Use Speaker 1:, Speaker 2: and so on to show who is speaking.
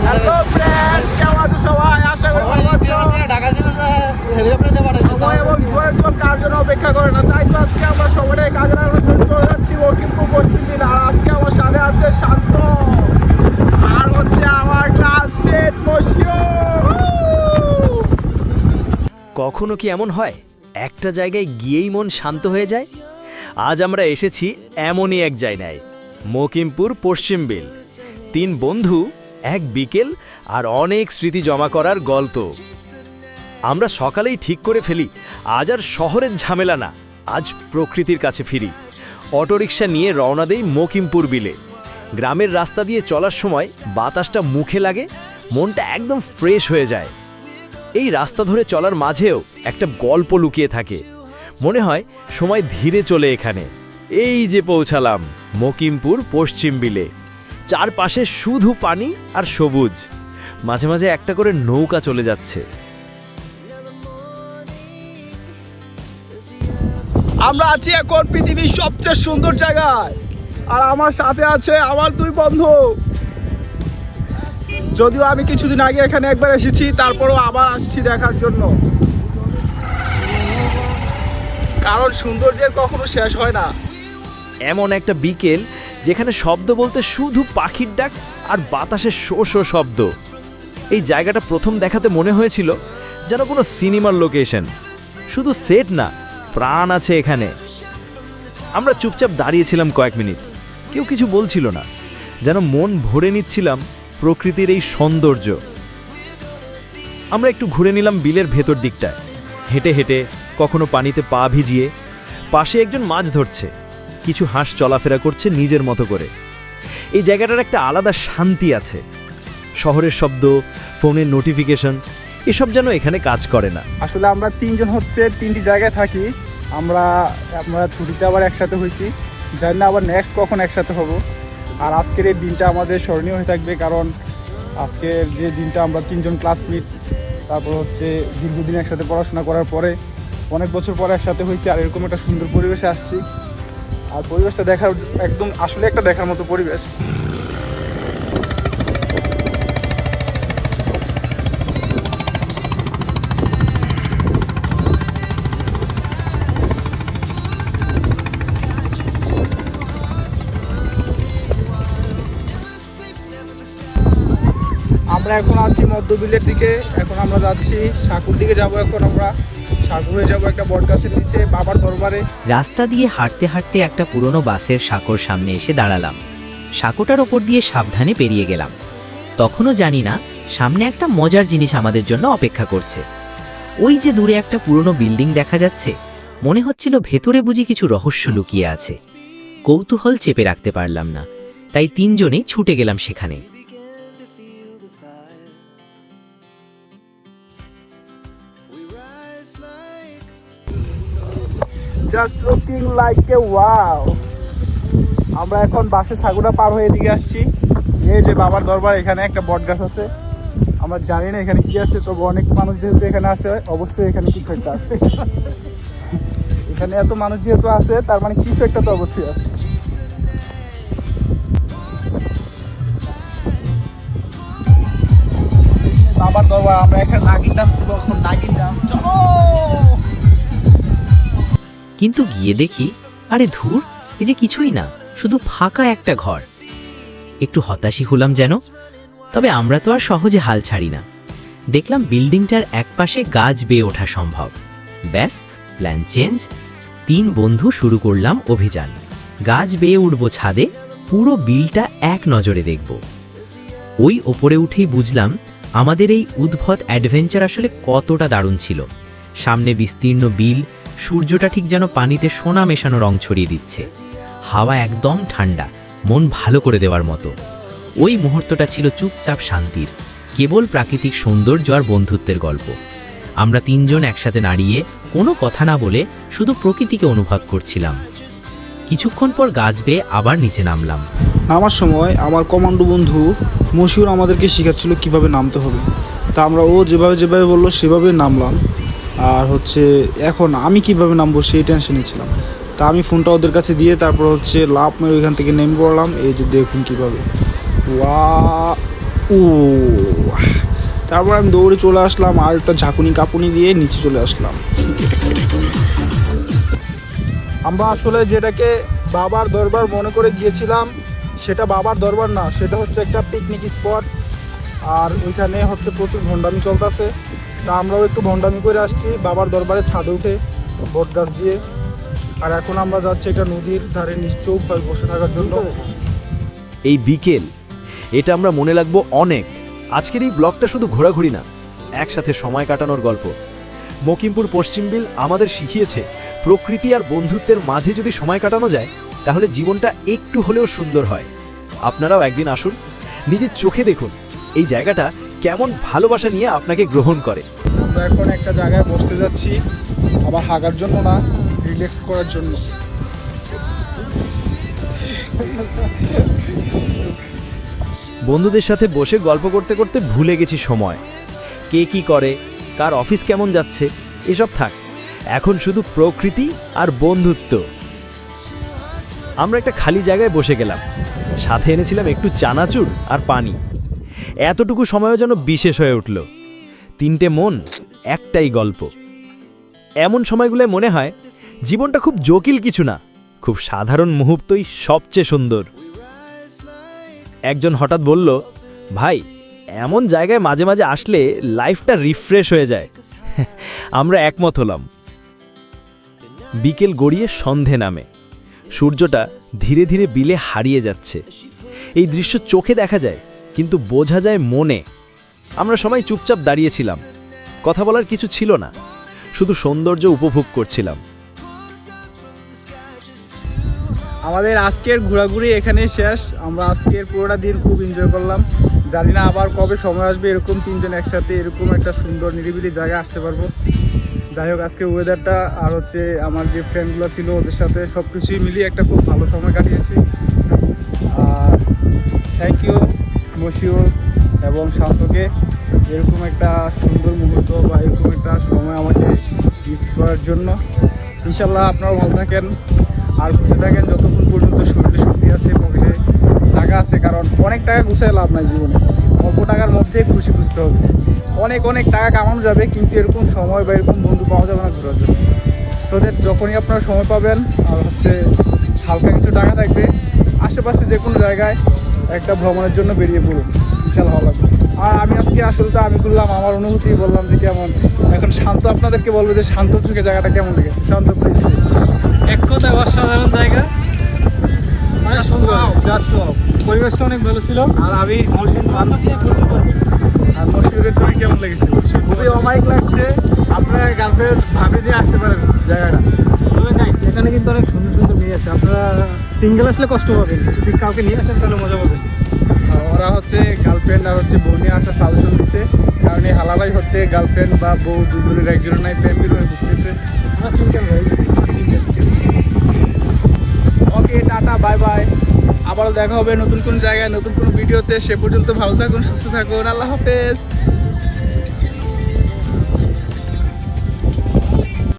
Speaker 1: Hello সবাই? আশা জন্য অপেক্ষা করে না? তাই তো আজকে আমরা সবাই আজকে আমার সাথে শান্ত। আর হচ্ছে আমার
Speaker 2: কখনো কি এমন হয়? একটা জায়গায় গিয়েই মন শান্ত হয়ে যায়? আজ আমরা এসেছি এমনই এক জায়গায়। মকিমপুর পশ্চিম বিল। তিন বন্ধু এক বিকেল আর অনেক স্মৃতি জমা করার গল্প। আমরা সকালেই ঠিক করে ফেলি, আজ আর শহরের ঝামেলা না, আজ প্রকৃতির কাছে ফিরি। অটোরিকশা নিয়ে রওনা দেই মকিমপুর বিলে। গ্রামের রাস্তা দিয়ে চলার সময় বাতাসটা মুখে লাগে, মনটা একদম ফ্রেশ হয়ে যায়। এই রাস্তা ধরে চলার মাঝেও একটা গল্প লুকিয়ে থাকে। মনে হয় সময় ধীরে চলে এখানে। এই যে পৌঁছালাম মকিমপুর পশ্চিম বিলে। চারপাশে শুধু পানি আর সবুজ। মাঝে মাঝে একটা করে নৌকা চলে যাচ্ছে।
Speaker 1: আমরা আছি এখন পৃথিবীর সবচেয়ে সুন্দর জায়গায়। আর আমার সাথে আছে আমার দুই বন্ধু। যদিও আমি কিছুদিন আগে এখানে একবার এসেছি তারপরও আবার আসছি দেখার জন্য। কারণ সৌন্দর্যের কখনো শেষ হয় না।
Speaker 2: এমন একটা বিকেল যেখানে শব্দ বলতে শুধু পাখির ডাক আর বাতাসের শো শো শব্দ। এই জায়গাটা প্রথম দেখাতে মনে হয়েছিল যেন কোনো সিনেমার লোকেশন। শুধু সেট না, প্রাণ আছে এখানে। আমরা চুপচাপ দাঁড়িয়েছিলাম কয়েক মিনিট। কেউ কিছু বলছিল না, যেন মন ভরে নিচ্ছিলাম প্রকৃতির এই সৌন্দর্য। আমরা একটু ঘুরে নিলাম বিলের ভেতর দিকটায়। হেঁটে হেঁটে কখনো পানিতে পা ভিজিয়ে পাশে একজন মাছ ধরছে। কিছু হাঁস চলাফেরা করছে নিজের মতো করে। এই জায়গাটার একটা আলাদা শান্তি আছে। শহরের শব্দ, ফোনের নোটিফিকেশন, এসব যেন এখানে কাজ করে না।
Speaker 1: আসলে আমরা তিনজন হচ্ছে, তিনটি জায়গায় থাকি। আমরা আমরা ছুটিতে আবার একসাথে হয়েছি। জানি না আবার নেক্সট কখন একসাথে হব। আর আজকের এই দিনটা আমাদের স্মরণীয় হয়ে থাকবে কারণ আজকের যে দিনটা আমরা তিনজন ক্লাসমেট তারপর হচ্ছে দীর্ঘদিন একসাথে পড়াশোনা করার পরে অনেক বছর পরে একসাথে হয়েছি আর এরকম একটা সুন্দর পরিবেশে আসছি। আর পরিবেশটা দেখার একদম আসলে একটা দেখার মতো পরিবেশ। আমরা এখন আছি মধ্যবিলের দিকে, এখন আমরা যাচ্ছি সাকুর দিকে যাব এখন আমরা।
Speaker 3: রাস্তা দিয়ে হাঁটতে হাঁটতে একটা পুরনো বাসের সাঁকোর সামনে এসে দাঁড়ালাম। সাঁকোটার ওপর দিয়ে সাবধানে পেরিয়ে গেলাম। তখনও জানি না, সামনে একটা মজার জিনিস আমাদের জন্য অপেক্ষা করছে। ওই যে দূরে একটা পুরনো বিল্ডিং দেখা যাচ্ছে, মনে হচ্ছিল ভেতরে বুঝি কিছু রহস্য লুকিয়ে আছে। কৌতূহল চেপে রাখতে পারলাম না, তাই তিনজনেই ছুটে গেলাম সেখানে।
Speaker 1: Just looking like a wow আমরা এখন বাসের সাগুটা পার হয়ে এদিকে আসছি। এই যে বাবার দরবার এখানে একটা বট গাছ আছে। আমরা জানি না এখানে কি আছে, তবে অনেক মানুষ যেহেতু এখানে আসে অবশ্যই এখানে কিছু একটা আছে। এখানে এত মানুষ যেহেতু আছে, তার মানে কিছু একটা তো অবশ্যই আছে। বাবার দরবার, আমরা এখানে নাগিন ডান্স এখন নাগিন ডান্স চলো!
Speaker 3: কিন্তু গিয়ে দেখি, আরে ধুর, এই যে কিছুই না, শুধু ফাঁকা একটা ঘর। একটু হতাশই হলাম যেন, তবে আমরা তো আর সহজে হাল ছাড়ি না। দেখলাম বিল্ডিংটার একপাশে গাছ বেয়ে ওঠা সম্ভব। ব্যাস, প্ল্যান চেঞ্জ, তিন বন্ধু শুরু করলাম অভিযান। গাছ বেয়ে উঠব ছাদে, পুরো বিলটা এক নজরে দেখব। ওই ওপরে উঠেই বুঝলাম, আমাদের এই উদ্ভট অ্যাডভেঞ্চার আসলে কতটা দারুণ ছিল। সামনে বিস্তীর্ণ বিল সূর্যটা ঠিক যেন পানিতে সোনা মেশানো রং ছড়িয়ে দিচ্ছে। হাওয়া একদম ঠান্ডা, মন ভালো করে দেওয়ার মতো। ওই মুহূর্তটা ছিল চুপচাপ শান্তির, কেবল প্রাকৃতিক সৌন্দর্য আর বন্ধুত্বের গল্প। আমরা তিনজন একসাথে দাঁড়িয়ে কোনো কথা না বলে শুধু প্রকৃতিকে অনুভব করছিলাম। কিছুক্ষণ পর গাছ বেয়ে আবার নিচে নামলাম।
Speaker 4: নামার সময় আমার কমান্ডো বন্ধু মশিউর আমাদেরকে শেখাচ্ছিল কীভাবে নামতে হবে। তা আমরা ও যেভাবে যেভাবে বলল সেভাবে নামলাম। আর হচ্ছে এখন আমি কীভাবে নামবো সেই টেনশনে ছিলাম। তা আমি ফোনটা ওদের কাছে দিয়ে তারপর হচ্ছে লাভ মেরে ওইখান থেকে নেমে পড়লাম। এই যে দেখুন কীভাবে। ওয়া ও তারপর আমি দৌড়ে চলে আসলাম, আর একটা ঝাঁকুনি কাপুনি দিয়ে নিচে চলে আসলাম। আমরা আসলে যেটাকে বাবার দরবার মনে করে গিয়েছিলাম, সেটা বাবার দরবার না, সেটা হচ্ছে একটা পিকনিক স্পট আর ওইখানে হচ্ছে প্রচুর ভণ্ডামি চলতেছে। তা আমরাও একটু ভণ্ডামি করে আসছি। বাবার দরবারে ছাদে উঠে বট গাছ দিয়ে। আর এখন আমরা যাচ্ছি এটা নদীর ধারে নিশ্চুপ হয়ে বসে থাকার জন্য।
Speaker 2: এই বিকেল, এটা আমরা মনে লাগবো অনেক। আজকের এই ব্লগটা শুধু ঘোরাঘুরি না, একসাথে সময় কাটানোর গল্প। মকিমপুর পশ্চিম বিল আমাদের শিখিয়েছে, প্রকৃতি আর বন্ধুত্বের মাঝে যদি সময় কাটানো যায়, তাহলে জীবনটা একটু হলেও সুন্দর হয়। আপনারাও একদিন আসুন, নিজের চোখে দেখুন, এই জায়গাটা কেমন ভালোবাসা নিয়ে আপনাকে গ্রহণ করে?
Speaker 1: আমরা এখন একটা জায়গায় বসতে যাচ্ছি। আবার হাগার জন্য না রিল্যাক্স করার জন্য।
Speaker 2: বন্ধুদের সাথে বসে গল্প করতে করতে ভুলে গেছি সময়। কে কি করে কার অফিস কেমন যাচ্ছে এসব থাক। এখন শুধু প্রকৃতি আর বন্ধুত্ব। আমরা একটা খালি জায়গায় বসে গেলাম। সাথে এনেছিলাম একটু চানাচুর আর পানি। এতটুকু সময়ও যেন বিশেষ হয়ে উঠল। তিনটে মন, একটাই গল্প। এমন সময়গুলোয় মনে হয়, জীবনটা খুব জটিল কিছু না, খুব সাধারণ মুহূর্তই সবচেয়ে সুন্দর। একজন হঠাৎ বলল, ভাই, এমন জায়গায় মাঝে মাঝে আসলে লাইফটা রিফ্রেশ হয়ে যায়। আমরা একমত হলাম। বিকেল গড়িয়ে সন্ধে নামে। সূর্যটা ধীরে ধীরে বিলে হারিয়ে যাচ্ছে। এই দৃশ্য চোখে দেখা যায় কিন্তু বোঝা যায় মনে। আমরা সবাই চুপচাপ দাঁড়িয়েছিলাম। কথা বলার কিছু ছিল না। শুধু সৌন্দর্য উপভোগ করছিলাম।
Speaker 1: আমাদের আজকের ঘোরাঘুরি এখানে শেষ। আমরা আজকের পুরোটা দিন খুব এনজয় করলাম। জানি না আবার কবে সময় আসবে, এরকম তিনজন একসাথে, এরকম একটা সুন্দর, নিরিবিলি জায়গায় আসতে পারব। যাই হোক আজকে ওয়েদারটা আর হচ্ছে আমার যে ফ্রেন্ডগুলো ছিল, ওদের সাথে সব কিছুই মিলিয়ে একটা খুব ভালো সময় কাটিয়েছি। আর থ্যাংক ইউ মশিউর এবং শান্তকে এরকম একটা সুন্দর মুহূর্ত বা এরকম একটা সময় আমাকে গিফট করার জন্য। ইনশাল্লাহ আপনারা ভালো থাকেন। আর খুশি থাকেন যতক্ষণ পর্যন্ত শরীরে শক্তি আছে, পকেটে টাকা আছে, কারণ অনেক টাকা গুছায় লাভ নাই জীবনে। অল্প টাকার মধ্যে খুশি খুঁজতে হবে। অনেক অনেক টাকা কামানো যাবে, কিন্তু এরকম সময় বা এরকম বন্ধু পাওয়া যাবে না ঘোরার জন্য। সো যখনই আপনারা সময় পাবেন, আর হচ্ছে হালকা কিছু টাকা থাকবে, আশেপাশে যে কোনো জায়গায় একটা ভ্রমণের জন্য বেরিয়ে পড়ুন বিশাল ভালো লাগবে। আর আমি আজকে আসলে তো আমি করলাম আমার অনুভূতি বললাম যে কেমন। এখন শান্ত আপনাদেরকে বলব যে শান্ত চোখে জায়গাটা কেমন লেগেছে? শান্ত প্লেস
Speaker 5: এক কথায় অসাধারণ জায়গা। জাস্ট পরিবেশটা অনেক ভালো ছিল।
Speaker 1: আর আমি আর ছবি কেমন লেগেছে? খুবই অমায়িক লাগছে আপনার গার্লফ্রেন্ড ভাবি নিয়ে আসতে পারেন জায়গাটা।
Speaker 5: এখানে কিন্তু অনেক সুন্দর সুন্দর মেয়ে আছে। আপনারা সিঙ্গেল আসলে কষ্ট পাবেন যদি কাউকে নিয়ে আসেন তাহলে মজা পাবেন।
Speaker 1: ওরা হচ্ছে গার্লফ্রেন্ড আর হচ্ছে বউ নিয়ে আসার সাজেশন দিচ্ছে কারণ এই হালালাই হচ্ছে গার্লফ্রেন্ড বা বউ দুজনের একজনের নাই প্রেম বিরোধী ঘুরতেছে
Speaker 5: আমরা সিঙ্গেল ভাই single
Speaker 1: okay tata bye bye আবারও দেখা হবে নতুন কোন জায়গায় নতুন কোন ভিডিওতে। সে পর্যন্ত ভালো থাকুন সুস্থ থাকুন। আল্লাহ হাফেজ।